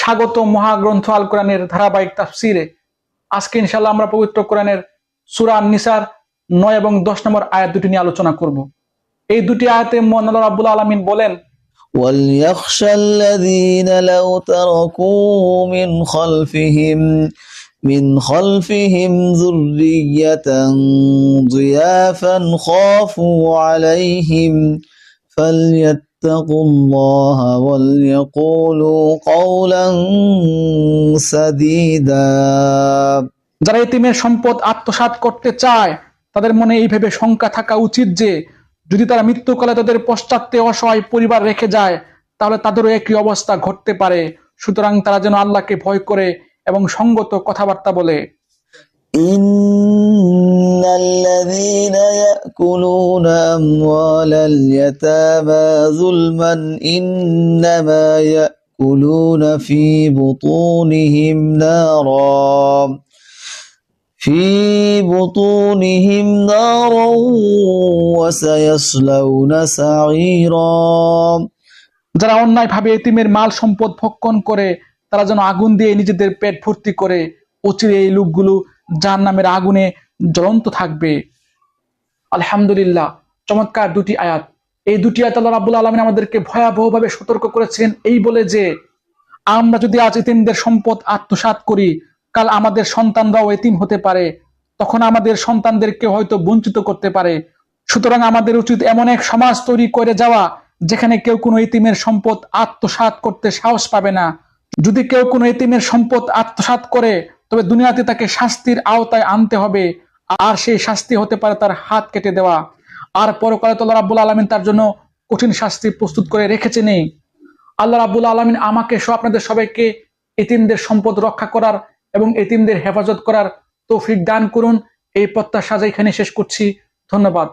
স্বাগত মহাগ্রন্থ আল কোরআনের ধারাবাহিক তাফসিরে আজকে ইনশাল্লাহ আমরা পবিত্র কোরআনের সুরা নিসার নয় এবং দশ নম্বর আয়াত দুটি নিয়ে আলোচনা করব এই দুটি আয়াতে মহান আল্লাহ রাব্বুল আলামিন বলেন وليخشى الذين لو تركوا من خلفهم من خلفهم ذرية ضيافا خافوا عليهم فليتقوا الله وليقولوا قولا سديدا যারা এতিমের সম্পদ আত্মসাৎ করতে চায় তাদের মনে এই ভেবে শঙ্কা থাকা উচিত যে যদি তারা মৃত্যুকালে তাদের পশ্চাতে অসহায় পরিবার রেখে যায় তাহলে তাদেরও একই অবস্থা ঘটতে পারে সুতরাং তারা যেন আল্লাহকে ভয় করে এবং সঙ্গত কথাবার্তা বলে إن الذين يأكلون أموال اليتامى ظلما إنما يأكلون في بطونهم نارا في بطونهم نارا وسيصلون سعيرا যারা অন্যায়ভাবে এতিমের মাল সম্পদ ভক্ষণ করে তারা যেন আগুন দিয়ে নিজেদের পেট ভর্তি করে অচিরে এই লোকগুলো যার নামের আগুনে জ্বলন্ত থাকবে। আলহামদুলিল্লাহ, চমৎকার দুটি আয়াত। এই দুটি আয়াত আল্লাহ রাবুল আলমিন আমাদেরকে ভয়াবহভাবে সতর্ক করেছেন। এই বলে যে, আমরা যদি আজ এতিমদের সম্পদ আত্মসাৎ করি, কাল আমাদের সন্তানরাও এতিম হতে পারে। তখন আমাদের সন্তানদেরকে হয়তো বঞ্চিত করতে পারে। সুতরাং আমাদের উচিত এমন এক সমাজ তৈরি করে যাওয়া, যেখানে কেউ কোনো এতিমের সম্পদ আত্মসাৎ করতে সাহস পাবে না। যদি কেউ কোনো এতিমের সম্পদ আত্মসাৎ করে তবে দুনিয়াতে তাকে শাস্তির আওতায় আনতে হবে, আর সেই শাস্তি হতে পারে তার হাত কেটে দেওয়া। আর পরকালে তো রাব্বুল আলমিন তার জন্য কঠিন শাস্তি প্রস্তুত করে রেখেছে নেই আল্লাহ রাব্বুল আলমিন আমাকে সহ আপনাদের সবাইকে এতিমদের সম্পদ রক্ষা করার এবং এতিমদের হেফাজত করার তৌফিক দান করুন। এই প্রত্যাশা এখানে শেষ করছি। ধন্যবাদ।